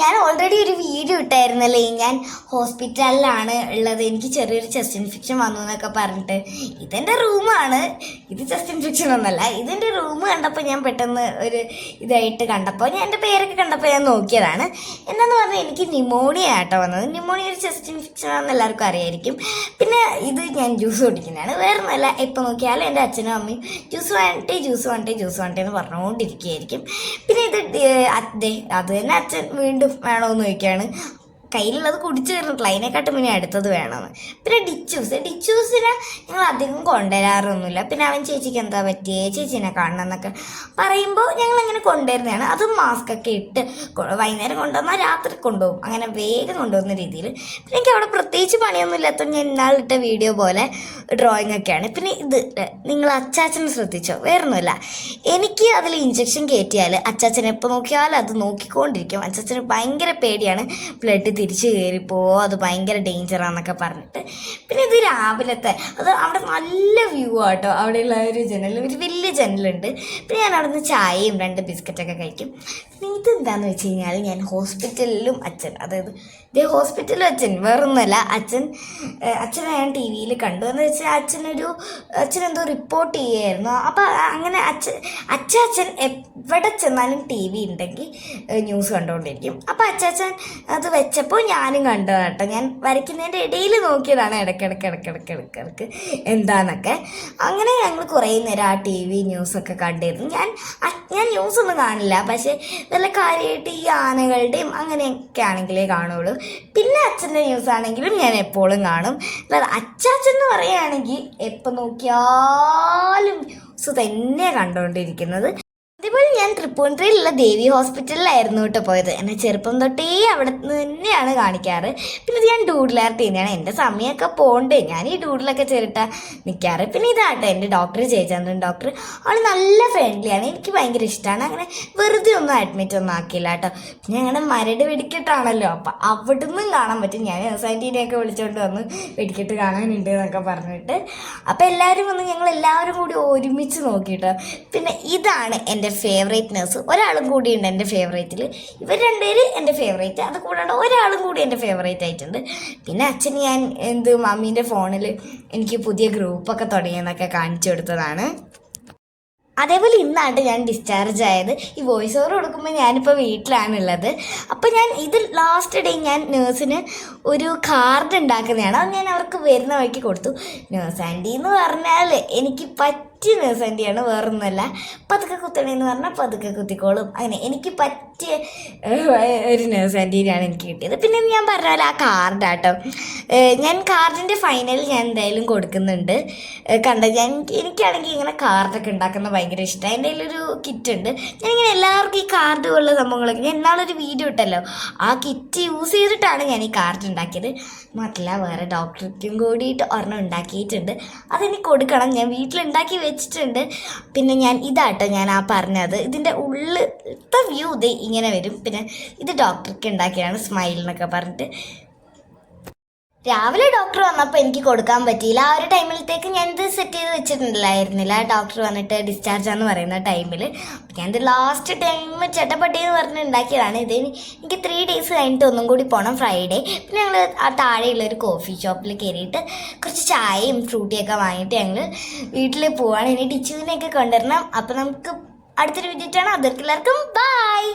ഞാൻ ഓൾറെഡി ഒരു വീഡിയോ ഇട്ടായിരുന്നല്ലേ? ഞാൻ ഹോസ്പിറ്റലിലാണ് ഉള്ളത്. എനിക്ക് ചെറിയൊരു ചെസ്റ്റ് ഇൻഫെക്ഷൻ വന്നു എന്നൊക്കെ പറഞ്ഞിട്ട്. ഇതെന്റെ റൂമാണ് ഇത് ചെസ്റ്റ് ഇൻഫെക്ഷൻ ഒന്നല്ല. ഇതെന്റെ റൂം കണ്ടപ്പോൾ ഞാൻ പെട്ടെന്ന് ഒരു ഇതായിട്ട് കണ്ടപ്പോൾ ഞാൻ എന്റെ പേരൊക്കെ കണ്ടപ്പോൾ ഞാൻ നോക്കിയതാണ്. എന്താണെന്ന് പറഞ്ഞാൽ എനിക്ക് ന്യൂമോണിയ ആട്ടോ വന്നത്. ന്യൂമോണിയ ഒരു ചെസ്റ്റ് ഇൻഫെക്ഷൻ ആണെന്ന് എല്ലാവർക്കും അറിയായിരിക്കും. പിന്നെ ഇത് ഞാൻ ജ്യൂസ് കുടിക്കുന്നതാണ്. വേറെ നല്ല എപ്പോൾ നോക്കിയാലും എന്റെ അച്ഛനും അമ്മയും ജ്യൂസ് വേണ്ടേ ജ്യൂസ് വേണ്ടേ ജ്യൂസ് വേണ്ടേ എന്ന് പറഞ്ഞുകൊണ്ടിരിക്കുകയായിരിക്കും. പിന്നെ ഇത് അതെ അത് തന്നെ അച്ഛൻ വീണ്ടും വേണമെന്ന് ചോദിക്കുകയാണ്. കയ്യിലുള്ളത് കുടിച്ചു തീർന്നിട്ടില്ല അതിനെക്കാട്ടും പിന്നെ അടുത്തത് വേണമെന്ന് പിന്നെ ഡിച്ചൂസ്. ഡിച്ചൂസിനെ ഞങ്ങൾ അധികം കൊണ്ടുവരാറൊന്നുമില്ല. പിന്നെ അവൻ ചേച്ചിക്ക് എന്താ പറ്റിയേ? ചേച്ചീനെ കാണണം എന്നൊക്കെ പറയുമ്പോൾ ഞങ്ങൾ അങ്ങനെ കൊണ്ടുവരുന്നതാണ്. അതും മാസ്ക് ഒക്കെ ഇട്ട് വൈകുന്നേരം കൊണ്ടുവന്നാൽ രാത്രി കൊണ്ടുപോകും. അങ്ങനെ വേഗം കൊണ്ടുപോകുന്ന രീതിയിൽ. പിന്നെ എനിക്ക് അവിടെ പ്രത്യേകിച്ച് പണിയൊന്നും ഇല്ലാത്തതുകൊണ്ട് ഞാൻ ഇന്നാളിട്ട വീഡിയോ പോലെ ഡ്രോയിങ് ഒക്കെയാണ്. പിന്നെ ഇത് നിങ്ങൾ അച്ചാച്ചനെ ശ്രദ്ധിച്ചോ? വേറൊന്നുമില്ല. എനിക്ക് അതിൽ ഇഞ്ചക്ഷൻ കയറ്റിയാൽ അച്ചാച്ചൻ എപ്പോൾ നോക്കിയാലും അത് നോക്കിക്കൊണ്ടിരിക്കും. അച്ചാച്ചന് ഭയങ്കര പേടിയാണ് ബ്ലഡ് തിരിച്ച് കയറിപ്പോവോ അത് ഭയങ്കര ഡേഞ്ചറാന്നൊക്കെ പറഞ്ഞിട്ട്. പിന്നെ ഇത് രാവിലത്തെ അത് അവിടെ നല്ല വ്യൂ ആട്ടോ. അവിടെയുള്ള ഒരു ജനൽ ഒരു വലിയ ജനലുണ്ട്. പിന്നെ ഞാൻ അവിടെ നിന്ന് ചായയും രണ്ട് ബിസ്ക്കറ്റൊക്കെ കഴിക്കും. പിന്നെ ഇതെന്താന്ന് വെച്ച് കഴിഞ്ഞാൽ ഞാൻ ഹോസ്പിറ്റലിലും അച്ഛൻ അതായത് ഇതേ ഹോസ്പിറ്റലിലും അച്ഛൻ വേറൊന്നുമല്ല അച്ഛൻ അച്ഛനെ ഞാൻ ടി വിയിൽ കണ്ടു. എന്ന് വെച്ചാൽ അച്ഛനൊരു അച്ഛൻ എന്തോ റിപ്പോർട്ട് ചെയ്യായിരുന്നു. അപ്പോൾ അങ്ങനെ അച്ഛൻ അച്ചാച്ചൻ എവിടെ ചെന്നാലും ടി വി ഉണ്ടെങ്കിൽ ന്യൂസ് കണ്ടുകൊണ്ടിരിക്കും അപ്പം അച്ചാച്ചൻ അത് വെച്ചപ്പോൾ ഞാനും കണ്ടു കേട്ടോ. ഞാൻ വരയ്ക്കുന്നതിന്റെ ഇടയിൽ നോക്കിയതാണ് ഇടയ്ക്കിടയ്ക്ക് ഇടയ്ക്കിടയ്ക്ക് ഇടയ്ക്കിടയ്ക്ക് എന്താന്നൊക്കെ. അങ്ങനെ ഞങ്ങൾ കുറേ നേരം ആ ടി വി ന്യൂസൊക്കെ കണ്ടിരുന്നു. ഞാൻ ഞാൻ ന്യൂസ് ഒന്നും കാണില്ല. പക്ഷേ നല്ല കാര്യമായിട്ട് ഈ ആനകളുടെയും അങ്ങനെയൊക്കെ ആണെങ്കിലേ കാണുള്ളൂ. പിന്നെ അച്ഛന്റെ ന്യൂസ് ആണെങ്കിലും ഞാൻ എപ്പോഴും കാണും. അല്ലാതെ അച്ചാച്ചൻ എന്ന് പറയുകയാണെങ്കിൽ എപ്പോൾ നോക്കിയാലും ന്യൂസ് തന്നെ കണ്ടുകൊണ്ടിരിക്കുന്നത് ഞാൻ തൃപ്പൂണിത്തുറയിലുള്ള ദേവി ഹോസ്പിറ്റലിലായിരുന്നു കേട്ടോ പോയത്. എന്നെ ചെറുപ്പം തൊട്ടേ അവിടെ നിന്ന് തന്നെയാണ് കാണിക്കാറ്. പിന്നെ ഇത് ഞാൻ ഡൂഡിലാർട്ട് തന്നെയാണ് എന്റെ സമയമൊക്കെ പോകണ്ടേ ഞാൻ ഈ ഡൂഡിലൊക്കെ ചെറുട്ട നിൽക്കാറ് പിന്നെ ഇതാട്ടോ എന്റെ ഡോക്ടർ ജയചന്ദ്രൻ ഡോക്ടർ. അവൾ നല്ല ഫ്രണ്ട്ലിയാണ്. എനിക്ക് ഭയങ്കര ഇഷ്ടമാണ് അങ്ങനെ വെറുതെ ഒന്നും അഡ്മിറ്റ് ഒന്നും ആക്കിയില്ല കേട്ടോ. പിന്നെ ഞങ്ങളുടെ മരട് വെടിക്കെട്ടാണല്ലോ. അപ്പം അവിടെ നിന്നും കാണാൻ പറ്റും. ഞാൻ സൈന്റീനെയൊക്കെ വിളിച്ചുകൊണ്ട് വന്ന് വെടിക്കെട്ട് കാണാനുണ്ട് എന്നൊക്കെ പറഞ്ഞിട്ട്. അപ്പം എല്ലാവരും വന്ന് ഞങ്ങൾ എല്ലാവരും കൂടി ഒരുമിച്ച് നോക്കിയിട്ടോ പിന്നെ ഇതാണ് എന്റെ ഫേവറേറ്റ് നഴ്സ് ഒരാളും കൂടിയുണ്ട് എന്റെ ഫേവറേറ്റിൽ ഇവർ രണ്ടുപേര് എന്റെ ഫേവറേറ്റ് അത് കൂടാണ്ട് ഒരാളും കൂടി എന്റെ ഫേവറേറ്റ് ആയിട്ടുണ്ട്. പിന്നെ അച്ഛൻ ഞാൻ എന്ത് മമ്മീന്റെ ഫോണിൽ എനിക്ക് പുതിയ ഗ്രൂപ്പൊക്കെ തുടങ്ങിയെന്നൊക്കെ കാണിച്ചു കൊടുത്തതാണ്. അതേപോലെ ഇന്നാണ് ഞാൻ ഡിസ്ചാർജ് ആയത്. ഈ വോയിസ് ഓവർ കൊടുക്കുമ്പോൾ ഞാനിപ്പോൾ വീട്ടിലാണുള്ളത്. അപ്പോൾ ഞാൻ ഇത് ലാസ്റ്റ് ഡേ ഞാൻ നേഴ്സിന് ഒരു കാർഡ് ഉണ്ടാക്കുന്നതാണ്. അത് ഞാൻ അവർക്ക് വരുന്ന വഴിക്ക് കൊടുത്തു. നേഴ്സ് ആന്റി എന്ന് പറഞ്ഞാൽ എനിക്ക് പറ്റിയ നേഴ്സ് ആന്റിയാണ് വേറൊന്നുമല്ല. പതുക്കെ കുത്തണേന്ന് പറഞ്ഞാൽ പതുക്കെ കുത്തിക്കോളും. അങ്ങനെ എനിക്ക് പറ്റിയ ഒരു നേഴ്സ് ആന്റീനെയാണ് എനിക്ക് കിട്ടിയത്. പിന്നെ ഞാൻ പറഞ്ഞ പോലെ ആ കാർഡാട്ടോ ഞാൻ കാർഡിന്റെ ഫൈനൽ ഞാൻ എന്തായാലും കൊടുക്കുന്നുണ്ട്. കണ്ട ഞാൻ എനിക്കാണെങ്കിൽ ഇങ്ങനെ കാർഡൊക്കെ ഉണ്ടാക്കുന്ന ഭയങ്കര ഇഷ്ടമാണ് എന്റെ കയ്യിലൊരു കിറ്റ് ഉണ്ട്. ഞാനിങ്ങനെ എല്ലാവർക്കും ഈ കാർഡ് പോലുള്ള സംഭവങ്ങളൊക്കെ ഞാൻ എന്നാളൊരു വീഡിയോ ഇട്ടല്ലോ. ആ കിറ്റ് യൂസ് ചെയ്തിട്ടാണ് ഞാൻ ഈ കാർഡ് ഉണ്ടാക്കിയത്. മാത്രമല്ല വേറെ ഡോക്ടർക്കും കൂടിയിട്ട് ഒരെണ്ണം ഉണ്ടാക്കിയിട്ടുണ്ട്. അതെനിക്ക് കൊടുക്കണം. ഞാൻ വീട്ടിലുണ്ടാക്കി വെച്ചിട്ടുണ്ട്. പിന്നെ ഞാൻ ഇതാട്ടോ ഞാൻ ആ പറഞ്ഞത്. ഇതിന്റെ ഉള്ളിലത്തെ വ്യൂ ഇത് ഇങ്ങനെ വരും. പിന്നെ ഇത് ഡോക്ടർക്ക് ഉണ്ടാക്കിയതാണ് സ്മൈൽ എന്നൊക്കെ പറഞ്ഞിട്ട്. രാവിലെ ഡോക്ടർ വന്നപ്പോൾ എനിക്ക് കൊടുക്കാൻ പറ്റിയില്ല. ആ ഒരു ടൈമിലത്തേക്ക് ഞാൻ ഇത് സെറ്റ് ചെയ്ത് വെച്ചിട്ടുണ്ടായിരുന്നില്ല. ഡോക്ടർ വന്നിട്ട് ഡിസ്ചാർജ് ആണെന്ന് പറയുന്ന ടൈമിൽ ഞാൻ ഇത് ലാസ്റ്റ് ടൈം ചട്ടപ്പട്ടി എന്ന് പറഞ്ഞ് ഉണ്ടാക്കിയതാണ്. ഇത് എനിക്ക് ത്രീ ഡേയ്സ് കഴിഞ്ഞിട്ട് ഒന്നും കൂടി പോകണം ഫ്രൈഡേ പിന്നെ ഞങ്ങൾ ആ താഴെയുള്ള ഒരു കോഫി ഷോപ്പിൽ കയറിയിട്ട് കുറച്ച് ചായയും ഫ്രൂട്ടിയൊക്കെ വാങ്ങിയിട്ട് ഞങ്ങൾ വീട്ടിൽ പോവാണ്. ഇനി ടിച്ചുവിനെയൊക്കെ കൊണ്ടുവരണം. അപ്പോൾ നമുക്ക് അടുത്തൊരു വിജയിട്ടാണ് അതിർക്കെല്ലാവർക്കും ബായ്